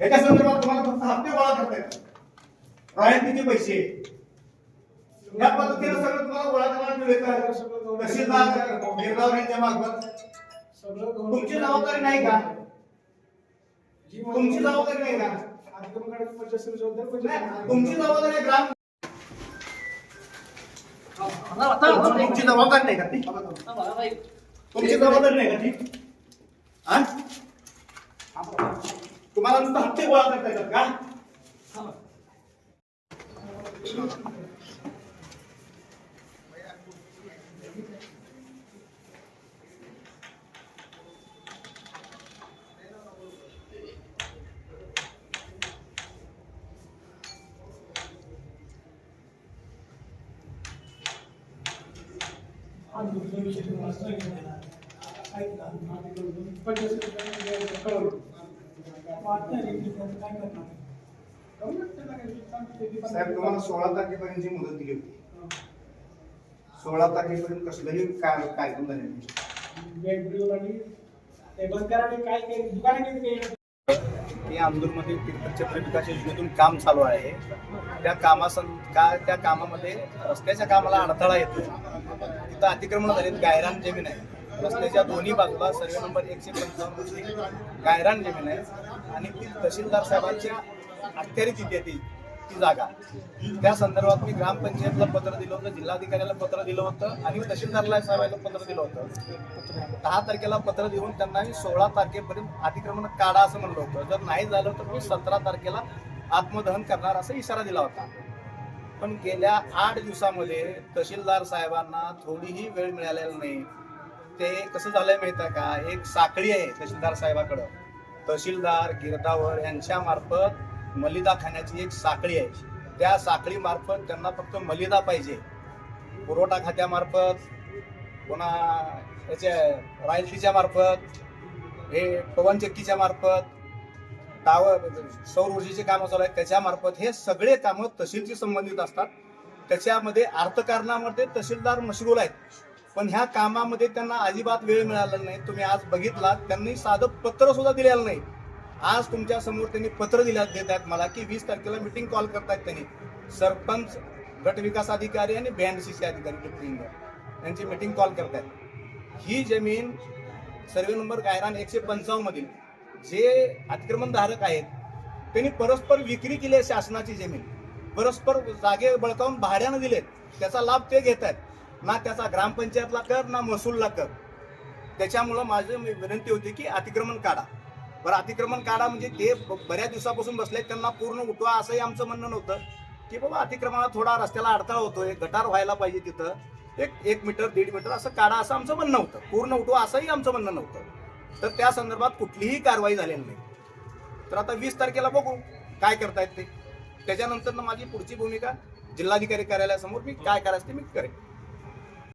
याच्या संदर्भात तुम्हाला फक्त हप्ते गोळा करता येतात. रायतीचे पैसे. या पद्धतीने सगळं तुम्हाला गोळा करायला मिळेल तहसीलदार गिरगाव यांच्या तुमची जबाबदारी नाही का? तुमची जबाबदारी नाही का? ग्राम तुमची जबाबदार नाही का ती? तुमची जबाबदारी नाही का ती? हा? तुम्हाला नुसतं हप्ते गोळा करता येतात का? साहेब तुम्हाला सोळा तारखेपर्यंतची मुदत दिली होती. सोळा तारखेपर्यंत कसलंही काय कार्यक्रम झाले नाही. तीर्थक्षेत्र विकास योजनेतून काम चालू आहे. त्या कामासं का त्या कामामध्ये रस्त्याच्या कामाला अडथळा येतो आता अतिक्रमण झालेत. गायरान जमीन आहे. रस्त्याच्या दोन्ही बाजूला सर्वे नंबर एकशे पंचावन्न गायरान जमीन आहे. आणि ती तहसीलदार साहेबांच्या अखत्यारीत येते ती ती जागा. त्या संदर्भात मी ग्रामपंचायतला पत्र दिलं होतं जिल्हाधिकाऱ्याला पत्र दिलं होतं आणि तहसीलदारला साहेबांना पत्र दिलं होतं. दहा तारखेला पत्र देऊन त्यांना मी सोळा तारखेपर्यंत अतिक्रमण काढा असं म्हणलं होतं. जर नाही झालं तर मी सतरा तारखेला आत्मदहन करणार असा इशारा दिला होता. पण गेल्या आठ दिवसामध्ये तहसीलदार साहेबांना थोडीही वेळ मिळालेला नाही. ते कसं झालंय माहिती आहे का? एक साखळी आहे तहसीलदार साहेबाकडं. तहसीलदार गिरदावर यांच्या मार्फत मलिदा खाण्याची एक साखळी आहे. त्या साखळी मार्फत त्यांना फक्त मलिदा पाहिजे. पुरवठा खात्यामार्फत पुन्हा याच्या रॉयल्टीच्या मार्फत हे पवनचक्कीच्या मार्फत टावर सौर ऊर्जेचे कामं चालू आहेत. त्याच्यामार्फत हे सगळे कामं तहसीलशी संबंधित असतात. त्याच्यामध्ये अर्थकारणामध्ये तहसीलदार मशगूल आहेत. पण ह्या कामामध्ये त्यांना अजिबात वेळ मिळाला नाही. तुम्ही आज बघितलात त्यांनी साधं पत्र सुद्धा दिलेलं नाही. आज तुमच्यासमोर त्यांनी पत्र दिल्या देत आहेत मला की वीस तारखेला मिटिंग कॉल करतायत त्यांनी. सरपंच गट विकास अधिकारी आणि बीएनडीसीचे अधिकारी डिप्टी यांची मिटिंग कॉल करतायत. ही जमीन सर्वे नंबर गायरान एकशे पंचावन्न मधील जे अतिक्रमणधारक आहेत त्यांनी परस्पर विक्री केली आहे शासनाची जमीन. परस्पर जागे बळकावून भाड्यानं दिलेत. त्याचा लाभ ते घेत आहेत ना त्याचा ग्रामपंचायतला कर ना महसूलला कर. त्याच्यामुळं माझी विनंती होती की अतिक्रमण काढा. बरं अतिक्रमण काढा म्हणजे ते ब- बऱ्याच दिवसापासून बसले त्यांना पूर्ण उठवा असंही आमचं म्हणणं नव्हतं की बाबा अतिक्रमणाला थोडा रस्त्याला अडथळा होतोय. गटार व्हायला पाहिजे तिथं. एक एक मीटर दीड मीटर असं काढा असं आमचं म्हणणं होतं. पूर्ण उठवा असंही आमचं म्हणणं नव्हतं. तर त्या संदर्भात कुठलीही कारवाई झालेली नाही. तर आता वीस तारखेला बघू काय करतायत ते. त्याच्यानंतर माझी पुढची भूमिका जिल्हाधिकारी कार्यालयासमोर मी काय करायचं ते मी करेन.